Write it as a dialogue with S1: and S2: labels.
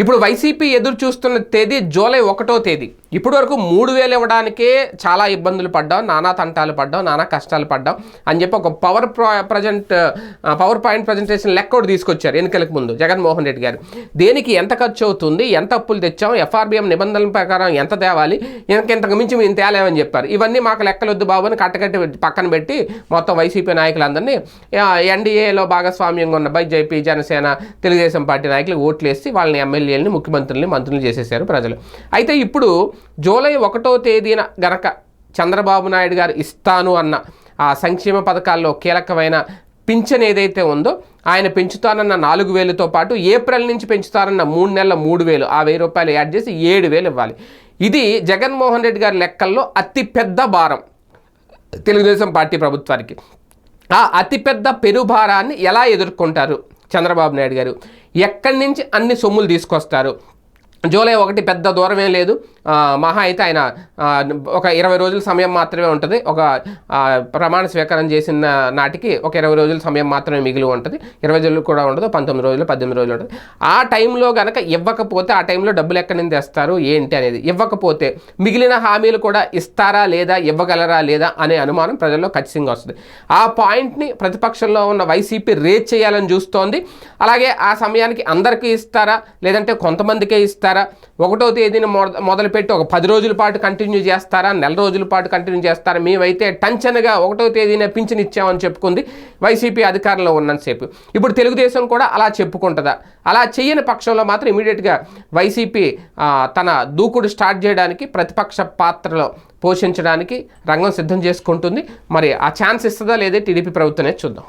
S1: ఇప్పుడు వైసీపీ ఎదురు చూస్తున్న తేదీ జూలై ఒకటో తేదీ. ఇప్పటి వరకు మూడు వేలు ఇవ్వడానికే చాలా ఇబ్బందులు పడ్డాం. నానా తంటాలు పడ్డాం నానా కష్టాలు పడ్డాం. అని చెప్పి ఒక power present power point presentation లెక్క ఒకటి తీసుకొచ్చారు ఎన్నికలకు ముందు జగన్మోహన్ రెడ్డి గారు. దేనికి ఎంత ఖర్చు అవుతుంది ఎంత అప్పులు తెచ్చాం ఎఫ్ఆర్బిఎం నిబంధనల ప్రకారం ఎంత తేవాలి ఇంక ఇంతకు మించి మేము తేలేమని చెప్పారు. ఇవన్నీ మాకు లెక్కలొద్దు బాబు అని కట్టకట్టి పక్కన పెట్టి మొత్తం వైసీపీ నాయకులందరినీ ఎన్డీఏలో భాగస్వామ్యంగా ఉన్న బైజేపీ జనసేన తెలుగుదేశం పార్టీ నాయకులు ఓట్లు వేసి వాళ్ళని ఎమ్మెల్యేలని ముఖ్యమంత్రుల్ని మంత్రులు చేసేసారు ప్రజలు. అయితే ఇప్పుడు జూలై ఒకటో తేదీన గనక చంద్రబాబు నాయుడు గారు ఇస్తాను అన్న ఆ సంక్షేమ పథకాల్లో కీలకమైన పింఛన్ ఏదైతే ఉందో ఆయన పెంచుతానన్న నాలుగు వేలతో పాటు ఏప్రిల్ నుంచి పెంచుతారన్న మూడు నెలల మూడు వేలు ఆ వెయ్యి రూపాయలు యాడ్ చేసి ఏడు వేలు ఇవ్వాలి. ఇది జగన్మోహన్ రెడ్డి గారి లెక్కల్లో అతిపెద్ద భారం తెలుగుదేశం పార్టీ ప్రభుత్వానికి. ఆ అతిపెద్ద పెరుభారాన్ని ఎలా ఎదుర్కొంటారు చంద్రబాబు నాయుడు గారు? ఎక్కడి నుంచి అన్ని సొమ్ములు తీసుకొస్తారు? జూలై ఒకటి పెద్ద దూరమే లేదు. మహా అయితే ఆయన ఒక ఇరవై రోజుల సమయం మాత్రమే ఉంటుంది. ఒక ప్రమాణ స్వీకారం చేసిన నాటికి ఒక ఇరవై రోజుల సమయం మాత్రమే మిగిలి ఉంటుంది. ఇరవై రోజులు కూడా ఉండదు పంతొమ్మిది రోజులు పద్దెనిమిది రోజులు ఉంటుంది. ఆ టైంలో కనుక ఇవ్వకపోతే ఆ టైంలో డబ్బులు ఎక్కడి నుంచి తెస్తారు ఏంటి అనేది ఇవ్వకపోతే మిగిలిన హామీలు కూడా ఇస్తారా లేదా ఇవ్వగలరా లేదా అనే అనుమానం ప్రజల్లో ఖచ్చితంగా వస్తుంది. ఆ పాయింట్ని ప్రతిపక్షంలో ఉన్న వైసీపీ రేట్ చేయాలని చూస్తోంది. అలాగే ఆ సమయానికి అందరికీ ఇస్తారా లేదంటే కొంతమందికే ఇస్తారా ఒకటో తేదీని మొదలుపెట్టి ఒక పది రోజుల పాటు కంటిన్యూ చేస్తారా? నెల రోజుల పాటు కంటిన్యూ చేస్తారా? మేమైతే టంచనగా ఒకటో తేదీనే పింఛన్ ఇచ్చామని చెప్పుకుంది వైసీపీ అధికారంలో ఉన్నంతసేపు. ఇప్పుడు తెలుగుదేశం కూడా అలా చెప్పుకుంటుందా? అలా చేయని పక్షంలో మాత్రం ఇమీడియట్గా వైసీపీ తన దూకుడు స్టార్ట్ చేయడానికి ప్రతిపక్ష పాత్రలో పోషించడానికి రంగం సిద్ధం చేసుకుంటుంది. మరి ఆ ఛాన్స్ ఇస్తుందా లేదా టీడీపీ ప్రభుత్వమే చూద్దాం.